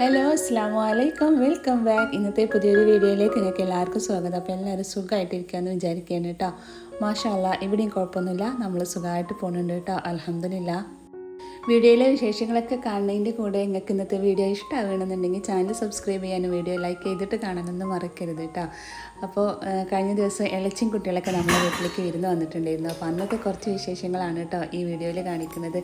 Hello അസ്സാം വലൈക്കും welcome back ഇന്നത്തെ പുതിയൊരു വീഡിയോയിലേക്ക് നിങ്ങൾക്ക് എല്ലാവർക്കും സ്വാഗതം. അപ്പോൾ എല്ലാവരും സുഖമായിട്ടിരിക്കാമെന്ന് വിചാരിക്കുകയാണ് കേട്ടോ. മാഷാല്ല ഇവിടെയും കുഴപ്പമൊന്നുമില്ല. നമ്മൾ സുഖമായിട്ട് പോകുന്നുണ്ട് കേട്ടോ. അലഹമില്ല വീഡിയോയിലെ വിശേഷങ്ങളൊക്കെ കാണുന്നതിന്റെ കൂടെ നിങ്ങൾക്ക് ഇന്നത്തെ വീഡിയോ ഇഷ്ടമാവുകയാണെന്നുണ്ടെങ്കിൽ ചാനൽ സബ്സ്ക്രൈബ് ചെയ്യാനും വീഡിയോ ലൈക്ക് ചെയ്തിട്ട് കാണാനൊന്നും മറക്കരുത് കേട്ടോ. അപ്പോൾ കഴിഞ്ഞ ദിവസം എളച്ചും കുട്ടികളൊക്കെ നമ്മുടെ വീട്ടിലേക്ക് വിരുന്ന് വന്നിട്ടുണ്ടായിരുന്നു. അപ്പോൾ അന്നത്തെ കുറച്ച് വിശേഷങ്ങളാണ് കേട്ടോ ഈ വീഡിയോയിൽ കാണിക്കുന്നത്.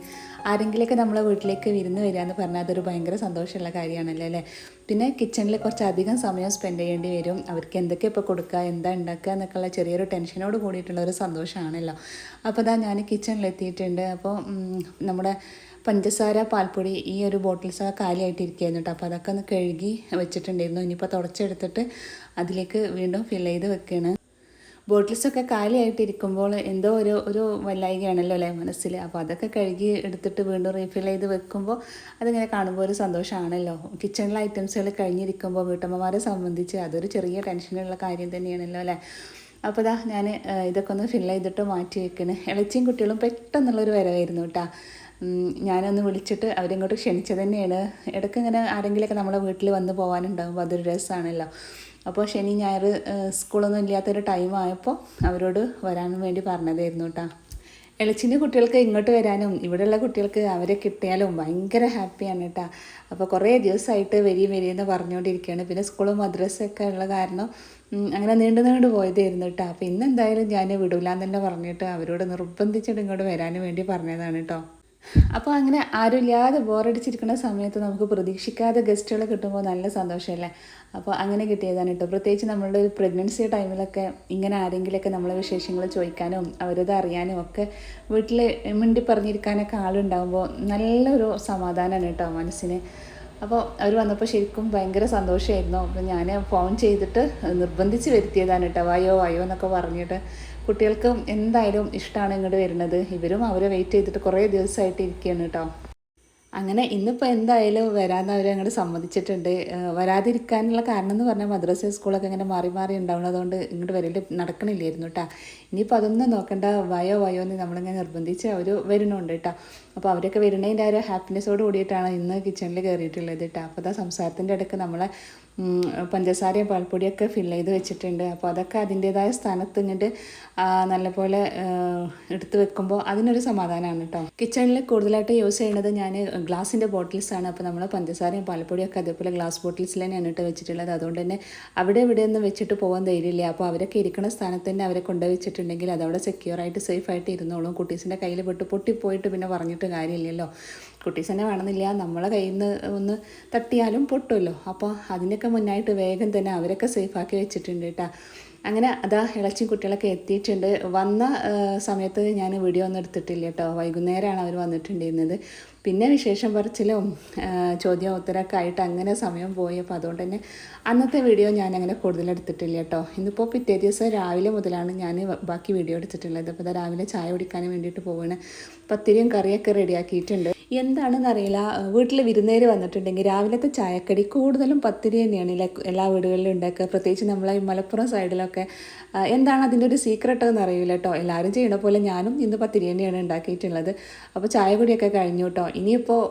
ആരെങ്കിലുമൊക്കെ നമ്മളെ വീട്ടിലേക്ക് വിരുന്ന് വരിക എന്ന് പറഞ്ഞാൽ അതൊരു ഭയങ്കര സന്തോഷമുള്ള കാര്യമാണല്ലോ അല്ലേ? പിന്നെ കിച്ചണിൽ കുറച്ച് അധികം സമയം സ്പെൻഡ് ചെയ്യേണ്ടി വരും. അവർക്ക് എന്തൊക്കെ ഇപ്പോൾ കൊടുക്കുക എന്താ ഉണ്ടാക്കുക എന്നൊക്കെയുള്ള ചെറിയൊരു ടെൻഷനോട് കൂടിയിട്ടുള്ള ഒരു സന്തോഷമാണല്ലോ. അപ്പോൾ അതാ ഞാൻ കിച്ചണിൽ എത്തിയിട്ടുണ്ട്. അപ്പോൾ നമ്മുടെ പഞ്ചസാര പാൽപ്പൊടി ഈ ഒരു ബോട്ടിൽസൊക്കെ കാലിയായിട്ടിരിക്കുകയായിരുന്നു കേട്ടോ. അപ്പോൾ അതൊക്കെ ഒന്ന് കഴുകി വെച്ചിട്ടുണ്ടായിരുന്നു. ഇനിയിപ്പോൾ തുടച്ചെടുത്തിട്ട് അതിലേക്ക് വീണ്ടും ഫിൽ ചെയ്ത് വെക്കുകയാണ്. ബോട്ടിൽസൊക്കെ കാലിയായിട്ടിരിക്കുമ്പോൾ എന്തോ ഒരു ഒരു വല്ലായികയാണല്ലോ അല്ലേ മനസ്സിൽ. അപ്പോൾ അതൊക്കെ കഴുകി എടുത്തിട്ട് വീണ്ടും റീഫിൽ ചെയ്ത് വെക്കുമ്പോൾ അതിങ്ങനെ കാണുമ്പോൾ ഒരു സന്തോഷമാണല്ലോ. കിച്ചണിലെ ഐറ്റംസുകൾ കഴിഞ്ഞിരിക്കുമ്പോൾ വീട്ടമ്മമാരെ സംബന്ധിച്ച് അതൊരു ചെറിയ ടെൻഷനുള്ള കാര്യം തന്നെയാണല്ലോ അല്ലേ. അപ്പോൾ ഇതാ ഞാൻ ഇതൊക്കെ ഒന്ന് ഫില്ല് ചെയ്തിട്ട് മാറ്റി വെക്കണേ. ഇളച്ചിയും കുട്ടികളും പെട്ടെന്നുള്ളൊരു വരവായിരുന്നു കേട്ടോ. ഞാനൊന്ന് വിളിച്ചിട്ട് അവരിങ്ങോട്ട് ക്ഷണിച്ചത് തന്നെയാണ്. ഇടയ്ക്ക് ഇങ്ങനെ ആരെങ്കിലുമൊക്കെ നമ്മളെ വീട്ടിൽ വന്ന് പോകാനുണ്ടാകുമ്പോൾ അതൊരു രസമാണല്ലോ അപ്പോൾ ശനി ഞായർ സ്കൂളൊന്നും ഇല്ലാത്തൊരു ടൈം ആയപ്പോൾ അവരോട് വരാനും വേണ്ടി പറഞ്ഞതായിരുന്നു കേട്ടോ എളിച്ചിന്റെ കുട്ടികൾക്ക് ഇങ്ങോട്ട് വരാനും ഇവിടെയുള്ള കുട്ടികൾക്ക് അവരെ കിട്ടിയാലും ഭയങ്കര ഹാപ്പിയാണ് കേട്ടോ അപ്പോൾ കുറേ ദിവസമായിട്ട് വരി വരി എന്ന് പറഞ്ഞുകൊണ്ടിരിക്കുകയാണ് പിന്നെ സ്കൂളും മദ്രസയൊക്കെ ഉള്ള കാരണം അങ്ങനെ നീണ്ടു നീണ്ടു പോയതായിരുന്നു കേട്ടോ അപ്പോൾ ഇന്ന് എന്തായാലും ഞാൻ വിടൂലാന്ന് തന്നെ പറഞ്ഞിട്ട് അവരോട് നിർബന്ധിച്ചിട്ട് ഇങ്ങോട്ട് വരാനും വേണ്ടി പറഞ്ഞതാണ് കേട്ടോ അപ്പോൾ അങ്ങനെ ആരുമില്ലാതെ ബോറടിച്ചിരിക്കുന്ന സമയത്ത് നമുക്ക് പ്രതീക്ഷിക്കാതെ ഗസ്റ്റുകൾ കിട്ടുമ്പോൾ നല്ല സന്തോഷമല്ലേ? അപ്പോൾ അങ്ങനെ കിട്ടിയതാണ് കേട്ടോ. പ്രത്യേകിച്ച് നമ്മളുടെ ഒരു പ്രഗ്നൻസി ടൈമിലൊക്കെ ഇങ്ങനെ ആരെങ്കിലുമൊക്കെ നമ്മളെ വിശേഷങ്ങൾ ചോദിക്കാനും അവരത് അറിയാനും ഒക്കെ വീട്ടിൽ മിണ്ടി പറഞ്ഞിരിക്കാനൊക്കെ ആളുണ്ടാകുമ്പോൾ നല്ലൊരു സമാധാനമാണ് കേട്ടോ മനസ്സിന്. അപ്പോൾ അവർ വന്നപ്പോൾ ശരിക്കും ഭയങ്കര സന്തോഷമായിരുന്നു. അപ്പോൾ ഞാൻ ഫോൺ ചെയ്തിട്ട് നിർബന്ധിച്ച് വരുത്തിയതാണ് കേട്ടോ. വായോ വായോ എന്നൊക്കെ പറഞ്ഞിട്ട് കുട്ടികൾക്ക് എന്തായാലും ഇഷ്ടമാണ് ഇങ്ങോട്ട് വരുന്നത്. ഇവരും അവരെ വെയിറ്റ് ചെയ്തിട്ട് കുറേ ദിവസമായിട്ട് ഇരിക്കുകയാണ് കേട്ടോ അങ്ങനെ ഇന്നിപ്പോൾ എന്തായാലും വരാമെന്ന് അവർ അങ്ങോട്ട് സമ്മതിച്ചിട്ടുണ്ട്. വരാതിരിക്കാനുള്ള കാരണം എന്ന് പറഞ്ഞാൽ മദ്രസ സ്കൂളൊക്കെ ഇങ്ങനെ മാറി മാറി ഉണ്ടാവുന്നതുകൊണ്ട് ഇങ്ങോട്ട് വരൽ നടക്കണില്ലായിരുന്നു കേട്ടോ ഇനിയിപ്പോൾ അതൊന്നും നോക്കണ്ട. വയോ വയോ എന്ന് നമ്മളിങ്ങനെ നിർബന്ധിച്ച് അവർ വരുന്നുണ്ട് കേട്ടോ അപ്പോൾ അവരൊക്കെ വരുന്നതിന്റെ ആ ഒരു ഹാപ്പിനെസ്സോട് കൂടിയിട്ടാണ് ഇന്ന് കിച്ചണിൽ കയറിയിട്ടുള്ളത് കേട്ടോ അപ്പോൾ അതാ സംസാരത്തിന്റെ ഇടയ്ക്ക് നമ്മളെ പഞ്ചസാരയും പാൽപ്പൊടിയൊക്കെ ഫിൽ ചെയ്ത് വെച്ചിട്ടുണ്ട്. അപ്പോൾ അതൊക്കെ അതിന്റേതായ സ്ഥാനത്ത് ഇങ്ങോട്ട് നല്ലപോലെ എടുത്ത് വെക്കുമ്പോൾ അതിനൊരു സമാധാനമാണ് കേട്ടോ കിച്ചണിൽ കൂടുതലായിട്ട് യൂസ് ചെയ്യുന്നത് ഞാൻ ഗ്ലാസിന്റെ ബോട്ടിൽസാണ് അപ്പോൾ നമ്മൾ പഞ്ചസാരയും പാൽപ്പൊടിയൊക്കെ അതേപോലെ ഗ്ലാസ് ബോട്ടിൽസിൽ തന്നെയാണ് കേട്ടോ വെച്ചിട്ടുള്ളത്. അതുകൊണ്ട് തന്നെ അവിടെ ഇവിടെ ഒന്നും വെച്ചിട്ട് പോകാൻ ധൈര്യമില്ല. അപ്പോൾ അവരൊക്കെ ഇരിക്കുന്ന സ്ഥാനത്ത് തന്നെ അവരെ കൊണ്ടുപോയി വെച്ചിട്ടുണ്ടെങ്കിൽ അതവിടെ സെക്യൂർ ആയിട്ട് സേഫ് ആയിട്ട് ഇരുന്നോളും. കുട്ടീസിന്റെ കയ്യിൽ പെട്ട് പൊട്ടിപ്പോയിട്ട് പിന്നെ പറഞ്ഞിട്ട് കാര്യമില്ലല്ലോ. കുട്ടീസ് തന്നെ വേണമെന്നില്ല. നമ്മളെ കയ്യിൽ നിന്ന് ഒന്ന് തട്ടിയാലും പൊട്ടുമല്ലോ. അപ്പോൾ അതിനൊക്കെ മുന്നായിട്ട് വേഗം തന്നെ അവരൊക്കെ സേഫാക്കി വെച്ചിട്ടുണ്ട് കേട്ടോ. അങ്ങനെ അതാ ഇളച്ചി കുട്ടികളൊക്കെ എത്തിയിട്ടുണ്ട്. വന്ന സമയത്ത് ഞാൻ വീഡിയോ ഒന്നും എടുത്തിട്ടില്ല കേട്ടോ. വൈകുന്നേരമാണ് അവർ വന്നിട്ടുണ്ടായിരുന്നത്. പിന്നെ വിശേഷം പറച്ചിലും ചോദ്യം ഉത്തരമൊക്കെ ആയിട്ട് അങ്ങനെ സമയം പോയി അപ്പോൾ അതുകൊണ്ട് തന്നെ അന്നത്തെ വീഡിയോ ഞാൻ അങ്ങനെ കൂടുതൽ എടുത്തിട്ടില്ല കേട്ടോ. ഇന്നിപ്പോൾ പിറ്റേ ദിവസം രാവിലെ മുതലാണ് ഞാൻ ബാക്കി വീഡിയോ എടുത്തിട്ടുള്ളത്. അപ്പോൾ രാവിലെ ചായ കുടിക്കാൻ വേണ്ടിയിട്ട് പോവാണ്. പത്തിരിയും കറിയൊക്കെ റെഡിയാക്കിയിട്ടുണ്ട്. എന്താണെന്ന് അറിയില്ല വീട്ടിൽ വിരുന്നേര് വന്നിട്ടുണ്ടെങ്കിൽ രാവിലത്തെ ചായക്കടി കൂടുതലും പത്തിരി തന്നെയാണ് എല്ലാ വീടുകളിലും ഉണ്ടാക്കുക. പ്രത്യേകിച്ച് നമ്മളെ ഈ മലപ്പുറം സൈഡിലൊക്കെ. എന്താണ് അതിന്റെ ഒരു സീക്രട്ട് എന്ന് അറിയില്ല കേട്ടോ. എല്ലാവരും ചെയ്യണ പോലെ ഞാനും ഇന്ന് പത്തിരി തന്നെയാണ് ഉണ്ടാക്കിയിട്ടുള്ളത്. അപ്പോൾ ചായ കുടിയൊക്കെ കഴിഞ്ഞു കേട്ടോ. ഇനിയിപ്പോൾ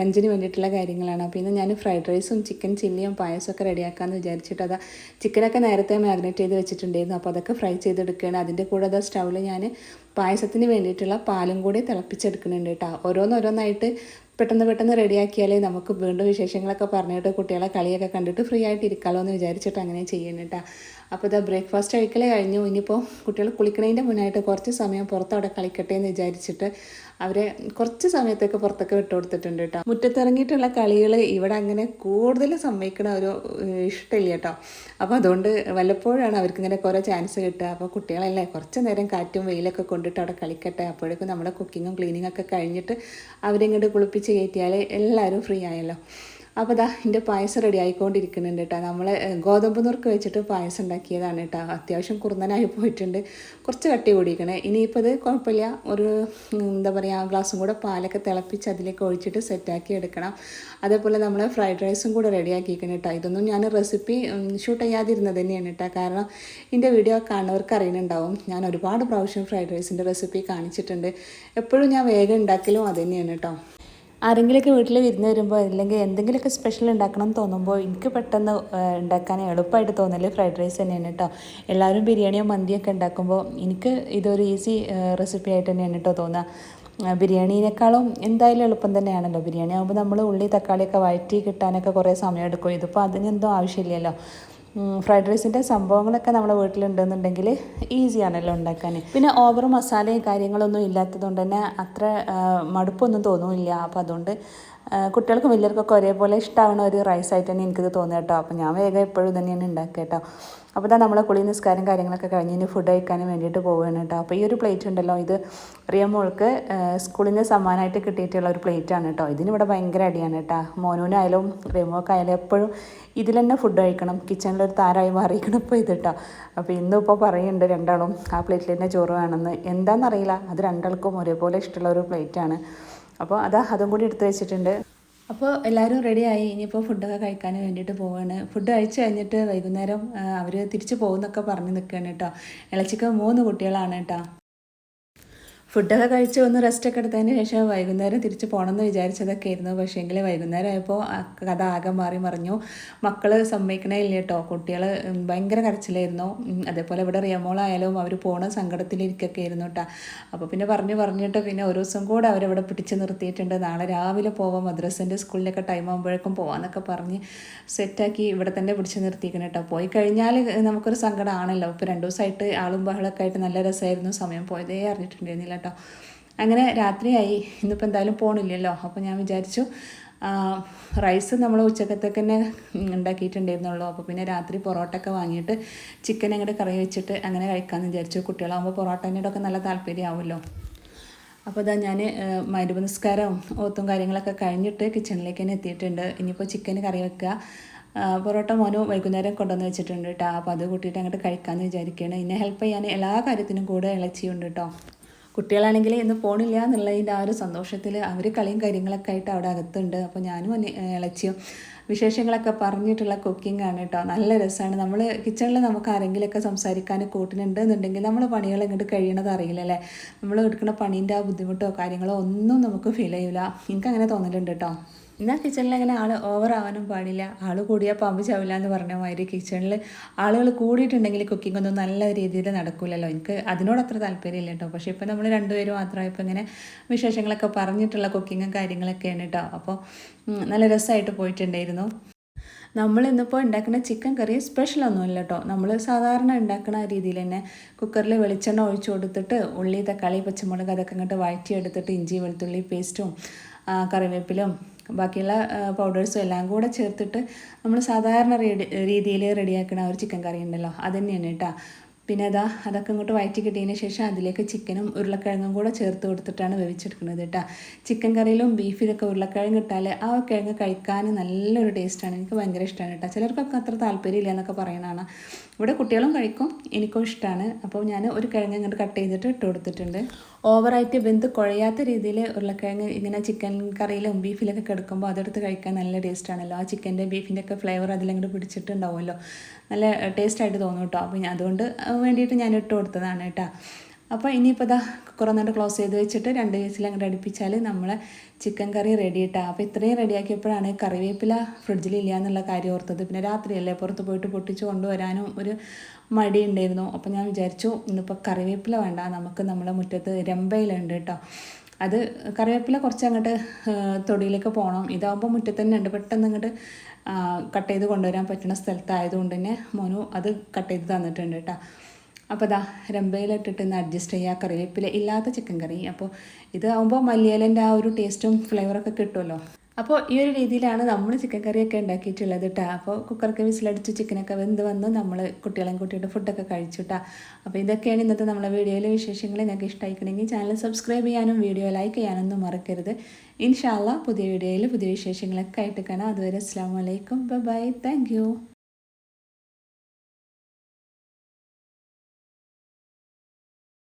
ലഞ്ചിന് വേണ്ടിയിട്ടുള്ള കാര്യങ്ങളാണ്. അപ്പോൾ ഇന്ന് ഞാൻ ഫ്രൈഡ് റൈസും ചിക്കൻ ചില്ലിയും പായസമൊക്കെ റെഡിയാക്കാമെന്ന് വിചാരിച്ചിട്ട് അതാ ചിക്കനൊക്കെ നേരത്തെ മാഗ്നേറ്റ് ചെയ്ത് വെച്ചിട്ടുണ്ടായിരുന്നു. അപ്പോൾ അതൊക്കെ ഫ്രൈ ചെയ്തെടുക്കുകയാണ്. അതിന്റെ കൂടെ അതാ സ്റ്റൗവിൽ ഞാൻ പായസത്തിന് വേണ്ടിയിട്ടുള്ള പാലും കൂടി തിളപ്പിച്ചെടുക്കുന്നുണ്ട് കേട്ടോ. ഓരോന്നോരോന്നായിട്ട് പെട്ടെന്ന് പെട്ടെന്ന് റെഡിയാക്കിയാലേ നമുക്ക് വീണ്ടും വിശേഷങ്ങളൊക്കെ പറഞ്ഞിട്ട് കുട്ടികളെ കളിയൊക്കെ കണ്ടിട്ട് ഫ്രീ ആയിട്ട് ഇരിക്കാമല്ലോ എന്ന് വിചാരിച്ചിട്ട് അങ്ങനെ ചെയ്യണം കേട്ടോ. അപ്പോൾ ഇതാ ബ്രേക്ക്ഫാസ്റ്റ് കഴിക്കൽ കഴിഞ്ഞു. ഇനിയിപ്പോൾ കുട്ടികൾ കുളിക്കണതിന്റെ മുന്നായിട്ട് കുറച്ച് സമയം പുറത്തവിടെ കളിക്കട്ടെ എന്ന് വിചാരിച്ചിട്ട് അവരെ കുറച്ച് സമയത്തേക്ക് പുറത്തൊക്കെ വിട്ടു കൊടുത്തിട്ടുണ്ട് കേട്ടോ. മുറ്റത്തിറങ്ങിയിട്ടുള്ള കളികൾ ഇവിടെ അങ്ങനെ കൂടുതൽ സമ്മതിക്കണ ഒരു ഇഷ്ടമില്ല കേട്ടോ. അപ്പോൾ അതുകൊണ്ട് വല്ലപ്പോഴാണ് അവർക്കിങ്ങനെ കുറേ ചാൻസ് കിട്ടുക. അപ്പോൾ കുട്ടികളല്ലേ കുറച്ച് നേരം കാറ്റും വെയിലൊക്കെ കൊണ്ടിട്ട് അവിടെ കളിക്കട്ടെ. അപ്പോഴേക്കും നമ്മുടെ കുക്കിങ്ങും ക്ലീനിങ്ങൊക്കെ കഴിഞ്ഞിട്ട് അവരിങ്ങോട്ട് കുളിപ്പിച്ച് കയറ്റിയാൽ എല്ലാവരും ഫ്രീ ആയല്ലോ. അപ്പോൾ ഇതാ എന്റെ പായസം റെഡി ആയിക്കൊണ്ടിരിക്കുന്നുണ്ട് കേട്ടോ നമ്മൾ ഗോതമ്പ് നുറുക്ക് വെച്ചിട്ട് പായസം ഉണ്ടാക്കിയതാണ് കേട്ടോ അത്യാവശ്യം കുറുന്നനായി പോയിട്ടുണ്ട്. കുറച്ച് കട്ടി കൂടിയിരിക്കണേ. ഇനിയിപ്പോൾ ഇത് കുഴപ്പമില്ല. ഒരു എന്താ പറയുക ഗ്ലാസ്സും കൂടെ പാലൊക്കെ തിളപ്പിച്ച് അതിലേക്ക് ഒഴിച്ചിട്ട് സെറ്റാക്കി എടുക്കണം. അതേപോലെ നമ്മൾ ഫ്രൈഡ് റൈസും കൂടെ റെഡി ആക്കിയിരിക്കണം കേട്ടോ ഇതൊന്നും ഞാൻ റെസിപ്പി ഷൂട്ട് ചെയ്യാതിരുന്നത് തന്നെയാണ് കേട്ടോ കാരണം എന്റെ വീഡിയോ കാണുന്നവർക്ക് അറിയുന്നുണ്ടാവും. ഞാൻ ഒരുപാട് പ്രാവശ്യം ഫ്രൈഡ് റൈസിന്റെ റെസിപ്പി കാണിച്ചിട്ടുണ്ട്. എപ്പോഴും ഞാൻ വേഗം ഉണ്ടാക്കലും അത് തന്നെയാണ് കേട്ടോ ആരെങ്കിലുമൊക്കെ വീട്ടിൽ വിരുന്ന് വരുമ്പോൾ അല്ലെങ്കിൽ എന്തെങ്കിലുമൊക്കെ സ്പെഷ്യൽ ഉണ്ടാക്കണം എന്ന് തോന്നുമ്പോൾ എനിക്ക് പെട്ടെന്ന് ഉണ്ടാക്കാൻ എളുപ്പമായിട്ട് തോന്നൽ ഫ്രൈഡ് റൈസ് തന്നെയാണ് കേട്ടോ എല്ലാവരും ബിരിയാണിയോ മന്തിയൊക്കെ ഉണ്ടാക്കുമ്പോൾ എനിക്ക് ഇതൊരു ഈസി റെസിപ്പി ആയിട്ട് തന്നെയാണ് കേട്ടോ തോന്നുക ബിരിയാണീനേക്കാളും എന്തായാലും എളുപ്പം തന്നെയാണല്ലോ. ബിരിയാണി ആകുമ്പോൾ നമ്മൾ ഉള്ളി തക്കാളിയൊക്കെ വഴറ്റി കിട്ടാനൊക്കെ കുറേ സമയം എടുക്കും. ഇതിപ്പോൾ അതിനെന്തോ ആവശ്യമില്ലല്ലോ. ഫ്രൈഡ് റൈസിന്റെ സംഭവങ്ങളൊക്കെ നമ്മുടെ വീട്ടിലുണ്ടെന്നുണ്ടെങ്കിൽ ഈസിയാണല്ലോ ഉണ്ടാക്കാൻ പിന്നെ ഓവർ മസാലയും കാര്യങ്ങളൊന്നും ഇല്ലാത്തതുകൊണ്ട് തന്നെ അത്ര മടുപ്പൊന്നും തോന്നുന്നില്ല അപ്പോൾ അതുകൊണ്ട് കുട്ടികൾക്കും വലിയവർക്കൊക്കെ ഒരേപോലെ ഇഷ്ടമാവുന്ന ഒരു റൈസ് ആയിട്ട് തന്നെ എനിക്കിത് തോന്നി കേട്ടോ. അപ്പോൾ ഞാൻ വേഗം എപ്പോഴും തന്നെയാണ് ഉണ്ടാക്കുക കേട്ടോ. അപ്പോൾ ഇതാ നമ്മളെ കുളി നിസ്കാരം കാര്യങ്ങളൊക്കെ കഴിഞ്ഞ് ഇനി ഫുഡ് കഴിക്കാനും വേണ്ടിയിട്ട് പോവുകയാണ് കേട്ടോ. അപ്പോൾ ഈ ഒരു പ്ലേറ്റ് ഉണ്ടല്ലോ ഇത് റിയമോൾക്ക് സ്കൂളിൽ നിന്ന് സമ്മാനമായിട്ട് കിട്ടിയിട്ടുള്ള ഒരു പ്ലേറ്റ് ആണ് കേട്ടോ. ഇതിനിവിടെ ഭയങ്കര അടിയാണ് കേട്ടോ. മോനൂനായാലും റിയമോക്കായാലും എപ്പോഴും ഇതിൽ തന്നെ ഫുഡ് കഴിക്കണം. കിച്ചണിലൊരു താരമായി മാറിയിരിക്കണം ഇപ്പോൾ ഇത് കേട്ടോ. അപ്പോൾ ഇന്നും ഇപ്പോൾ പറയുന്നുണ്ട് രണ്ടാളും ആ പ്ലേറ്റിൽ തന്നെ ചോറ് വേണമെന്ന്. എന്താണെന്നറിയില്ല അത് രണ്ടാൾക്കും ഒരേപോലെ ഇഷ്ടമുള്ള ഒരു പ്ലേറ്റാണ് അപ്പോൾ അതാ അതും കൂടി എടുത്തു വെച്ചിട്ടുണ്ട്. അപ്പോൾ എല്ലാവരും റെഡിയായി ഇനിയിപ്പോൾ ഫുഡൊക്കെ കഴിക്കാൻ വേണ്ടിയിട്ട് പോവാണ്. ഫുഡ് കഴിച്ച് കഴിഞ്ഞിട്ട് വൈകുന്നേരം അവർ തിരിച്ചു പോകുന്നൊക്കെ പറഞ്ഞു നിൽക്കുകയാണ് കേട്ടോ. ഇളച്ചിക്ക് മൂന്ന് കുട്ടികളാണ് കേട്ടോ. ഫുഡൊക്കെ കഴിച്ച് ഒന്ന് റെസ്റ്റൊക്കെ എടുത്തതിന് ശേഷം വൈകുന്നേരം തിരിച്ച് പോകണമെന്ന് വിചാരിച്ചതൊക്കെ ആയിരുന്നു. പക്ഷേ എങ്കിൽ വൈകുന്നേരം ആയപ്പോൾ കഥ ആകെ മാറി മറിഞ്ഞു. മക്കൾ സമ്മതിക്കണേ ഇല്ല കേട്ടോ കുട്ടികൾ ഭയങ്കര കരച്ചിലായിരുന്നു. അതേപോലെ ഇവിടെ റിയമോളായാലും അവർ പോണ സങ്കടത്തിലിരിക്കൊക്കെ ആയിരുന്നു കേട്ടോ അപ്പോൾ പിന്നെ പറഞ്ഞു പറഞ്ഞിട്ട് പിന്നെ ഒരു ദിവസം കൂടെ അവരവിടെ പിടിച്ച് നിർത്തിയിട്ടുണ്ട്. നാളെ രാവിലെ പോവാം. മദ്രസിന്റെ സ്കൂളിലൊക്കെ ടൈം ആകുമ്പോഴേക്കും പോകാമെന്നൊക്കെ പറഞ്ഞ് സെറ്റാക്കി ഇവിടെ തന്നെ പിടിച്ച് നിർത്തിയിരിക്കണം കേട്ടോ പോയി കഴിഞ്ഞാൽ നമുക്കൊരു സങ്കടമാണല്ലോ ഇപ്പോൾ രണ്ട് ദിവസമായിട്ട് ആളും ബഹളമൊക്കെ ആയിട്ട് നല്ല രസമായിരുന്നു സമയം പോയതേ അറിഞ്ഞിട്ടുണ്ടായിരുന്നില്ല കേട്ടോ അങ്ങനെ രാത്രിയായി. ഇന്നിപ്പോൾ എന്തായാലും പോണില്ലല്ലോ. അപ്പോൾ ഞാൻ വിചാരിച്ചു റൈസ് നമ്മൾ ഉച്ചക്കത്തേക്ക് തന്നെ ഉണ്ടാക്കിയിട്ടുണ്ടായിരുന്നുള്ളൂ. അപ്പോൾ പിന്നെ രാത്രി പൊറോട്ട ഒക്കെ വാങ്ങിയിട്ട് ചിക്കൻ അങ്ങോട്ട് കറി വെച്ചിട്ട് അങ്ങനെ കഴിക്കാമെന്ന് വിചാരിച്ചു. കുട്ടികളാകുമ്പോൾ പൊറോട്ടേനോടൊക്കെ നല്ല താല്പര്യമാവുമല്ലോ. അപ്പോൾ ഇതാ ഞാൻ മരുഭ ഓത്തും കാര്യങ്ങളൊക്കെ കഴിഞ്ഞിട്ട് കിച്ചണിലേക്ക് തന്നെ എത്തിയിട്ടുണ്ട്. ഇനിയിപ്പോൾ ചിക്കൻ കറി വെക്കുക പൊറോട്ട മോനും വൈകുന്നേരം കൊണ്ടുവന്ന് വെച്ചിട്ടുണ്ട് കേട്ടോ അപ്പോൾ അത് കൂട്ടിയിട്ട് അങ്ങോട്ട് കഴിക്കാമെന്ന് വിചാരിക്കുകയാണ് ഇന്നെ ഹെൽപ്പ് ചെയ്യാൻ എല്ലാ കാര്യത്തിനും കൂടെ ഇളച്ചിയുണ്ട് കേട്ടോ കുട്ടികളാണെങ്കിൽ ഇന്ന് പോണില്ല എന്നുള്ളതിന്റെ ആ ഒരു സന്തോഷത്തിൽ അവർ കളിയും കാര്യങ്ങളൊക്കെ ആയിട്ട് അവിടെ അകത്തുണ്ട്. അപ്പോൾ ഞാനും ഇളച്ചിയും വിശേഷങ്ങളൊക്കെ പറഞ്ഞിട്ടുള്ള കുക്കിംഗ് ആണ് കേട്ടോ. നല്ല രസമാണ്. നമ്മൾ കിച്ചണിൽ നമുക്ക് ആരെങ്കിലുമൊക്കെ സംസാരിക്കാൻ കൂട്ടിനുണ്ട് എന്നുണ്ടെങ്കിൽ നമ്മൾ പണികൾ ഇങ്ങോട്ട് കഴിയണത് അറിയില്ലല്ലേ നമ്മൾ എടുക്കുന്ന പണീന്റെ ആ ബുദ്ധിമുട്ടോ കാര്യങ്ങളോ ഒന്നും നമുക്ക് ഫീൽ ചെയ്യില്ല എനിക്ക് അങ്ങനെ തോന്നലുണ്ട് കേട്ടോ. എന്നാൽ കിച്ചണിൽ അങ്ങനെ ആൾ ഓവർ ആവാനും പാടില്ല. ആൾ കൂടിയാൽ പാമ്പ് ചാവില്ല എന്ന് പറഞ്ഞ മാതിരി കിച്ചണിൽ ആളുകൾ കൂടിയിട്ടുണ്ടെങ്കിൽ കുക്കിംഗ് ഒന്നും നല്ല രീതിയിൽ നടക്കില്ലല്ലോ എനിക്ക് അതിനോട് അത്ര താല്പര്യമില്ല കേട്ടോ പക്ഷേ ഇപ്പോൾ നമ്മൾ രണ്ടുപേരും മാത്രമായപ്പോൾ ഇങ്ങനെ വിശേഷങ്ങളൊക്കെ പറഞ്ഞിട്ടുള്ള കുക്കിങ്ങും കാര്യങ്ങളൊക്കെയാണ് കേട്ടോ അപ്പോൾ നല്ല രസമായിട്ട് പോയിട്ടുണ്ടായിരുന്നു. നമ്മൾ ഇന്നിപ്പോൾ ഉണ്ടാക്കുന്ന ചിക്കൻ കറി സ്പെഷ്യൽ ഒന്നുമില്ല കേട്ടോ നമ്മൾ സാധാരണ ഉണ്ടാക്കുന്ന രീതിയിൽ തന്നെ കുക്കറിൽ വെളിച്ചെണ്ണ ഒഴിച്ചു കൊടുത്തിട്ട് ഉള്ളി തക്കാളി പച്ചമുളക് അതൊക്കെ അങ്ങോട്ട് വഴറ്റിയെടുത്തിട്ട് ഇഞ്ചി വെളുത്തുള്ളി പേസ്റ്റും കറിവേപ്പിലും ബാക്കിയുള്ള പൗഡേഴ്സും എല്ലാം കൂടെ ചേർത്തിട്ട് നമ്മൾ സാധാരണ റെഡി രീതിയിൽ റെഡിയാക്കുന്ന ഒരു ചിക്കൻ കറി ഉണ്ടല്ലോ അത് തന്നെയാണ് കേട്ടോ പിന്നെ അതാ അതൊക്കെ ഇങ്ങോട്ട് വയറ്റി കിട്ടിയതിന് ശേഷം അതിലേക്ക് ചിക്കനും ഉരുളക്കിഴങ്ങും കൂടെ ചേർത്ത് കൊടുത്തിട്ടാണ് വേവിച്ചെടുക്കുന്നത് കേട്ടോ ചിക്കൻ കറിയിലും ബീഫിലൊക്കെ ഉരുളക്കിഴങ്ങ് ഇട്ടാൽ ആ കിഴങ്ങ് കഴിക്കാൻ നല്ലൊരു ടേസ്റ്റാണ് എനിക്ക് ഭയങ്കര ഇഷ്ടമാണ് കേട്ടോ ചിലർക്കൊക്കെ അത്ര താല്പര്യമില്ല എന്നൊക്കെ പറയണതാണ് ഇവിടെ കുട്ടികളും കഴിക്കും എനിക്കും ഇഷ്ടമാണ് അപ്പോൾ ഞാൻ ഒരു കിഴങ്ങ് ഇങ്ങോട്ട് കട്ട് ചെയ്തിട്ട് ഇട്ട് കൊടുത്തിട്ടുണ്ട്. ഓവറായിട്ട് വെന്ത് കുഴയാത്ത രീതിയിൽ ഉരുളക്കിഴങ്ങ് ഇങ്ങനെ ചിക്കൻ കറിയിലും ബീഫിലൊക്കെ കിടക്കുമ്പോൾ അതെടുത്ത് കഴിക്കാൻ നല്ല ടേസ്റ്റാണല്ലോ. ആ ചിക്കന്റെ ബീഫിന്റെ ഒക്കെ ഫ്ലേവർ അതിലങ്ങോട്ട് പിടിച്ചിട്ടുണ്ടാവുമല്ലോ. നല്ല ടേസ്റ്റായിട്ട് തോന്നും കേട്ടോ അപ്പോൾ ഞാൻ അതുകൊണ്ട് വേണ്ടിയിട്ട് ഞാൻ ഇട്ട് കൊടുത്തതാണ് കേട്ടോ അപ്പോൾ ഇനിയിപ്പോൾ ഇതാ കുറേ ക്ലോസ് ചെയ്ത് വെച്ചിട്ട് രണ്ട് വിസിൽ അങ്ങോട്ട് അടുപ്പിച്ചാൽ നമ്മൾ ചിക്കൻ കറി റെഡി ഇട്ടാ അപ്പോൾ ഇത്രയും റെഡിയാക്കിയപ്പോഴാണ് കറിവേപ്പില ഫ്രിഡ്ജിൽ ഇല്ല എന്നുള്ള കാര്യം ഓർത്തത്. പിന്നെ രാത്രിയല്ലേ പുറത്ത് പോയിട്ട് പൊട്ടിച്ച് കൊണ്ടുവരാനും ഒരു മടി ഉണ്ടായിരുന്നു. അപ്പോൾ ഞാൻ വിചാരിച്ചു ഇന്നിപ്പോൾ കറിവേപ്പില വേണ്ട. നമുക്ക് നമ്മുടെ മുറ്റത്ത് രമ്പയിലുണ്ട് കേട്ടോ അത് കറിവേപ്പില കുറച്ച് അങ്ങോട്ട് തൊടിയിലേക്ക് പോകണം ഇതാകുമ്പോൾ മുറ്റത്ത് തന്നെ ഉണ്ട്. പെട്ടെന്ന് അങ്ങോട്ട് കട്ട് ചെയ്ത് കൊണ്ടുവരാൻ പറ്റുന്ന സ്ഥലത്തായതുകൊണ്ട് തന്നെ മോനു അത് കട്ട് ചെയ്ത് തന്നിട്ടുണ്ട് കേട്ടോ അപ്പോൾ ഇതാ രമ്പയിലിട്ടിട്ട് ഒന്ന് അഡ്ജസ്റ്റ് ചെയ്യുക കറിവേപ്പില ഇല്ലാത്ത ചിക്കൻ കറി. അപ്പോൾ ഇത് ആകുമ്പോൾ മല്ലിയിലന്റെ ആ ഒരു ടേസ്റ്റും ഫ്ലേവറൊക്കെ കിട്ടുമല്ലോ അപ്പോൾ ഈ ഒരു രീതിയിലാണ് നമ്മൾ ചിക്കൻ കറിയൊക്കെ ഉണ്ടാക്കിയിട്ടുള്ളത് കേട്ടോ അപ്പോൾ കുക്കർക്ക് വിസിലടിച്ച് ചിക്കനൊക്കെ വെന്ത് വന്ന് നമ്മൾ കുട്ടികളെയും കൂട്ടിയിട്ട് ഫുഡൊക്കെ കഴിച്ചു കേട്ടോ അപ്പോൾ ഇതൊക്കെയാണ് ഇന്നത്തെ നമ്മളെ വീഡിയോയിലെ വിശേഷങ്ങൾ നിങ്ങൾക്ക് ഇഷ്ടമായിക്കണമെങ്കിൽ ചാനൽ സബ്സ്ക്രൈബ് ചെയ്യാനും വീഡിയോ ലൈക്ക് ചെയ്യാനൊന്നും മറക്കരുത്. ഇൻഷാല്ല പുതിയ വീഡിയോയിൽ പുതിയ വിശേഷങ്ങളൊക്കെ ആയിട്ട് കാണാം. അതുവരെ അസ്സാം വലൈക്കും ബൈ താങ്ക്